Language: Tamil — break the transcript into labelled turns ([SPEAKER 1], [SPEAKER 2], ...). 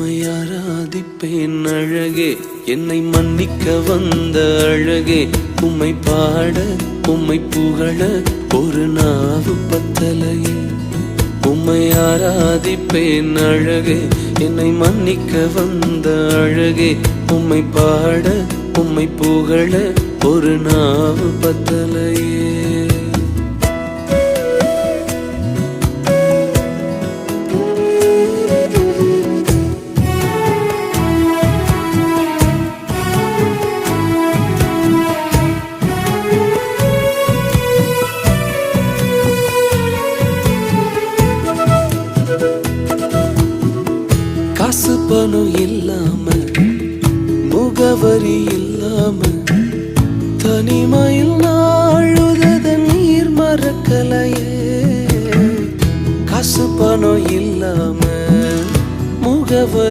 [SPEAKER 1] உம்மை ஆராதிப்பேன் அழகே. என்னை மன்னிக்க வந்த அழகே. உம்மை பாட உம்மை புகழ ஒரு நாவு பத்தலையே. உம்மை ஆராதிப்பேன் அழகே. என்னை மன்னிக்க வந்த அழகே. உம்மை பாட உம்மை புகழ ஒரு நாவு பத்தலையே. காசு பணம் இல்லாம முகவரி இல்லாம தனிமையில் நாழுத நீர் மறக்கலையே. காசு பணம் இல்லாம முகவரி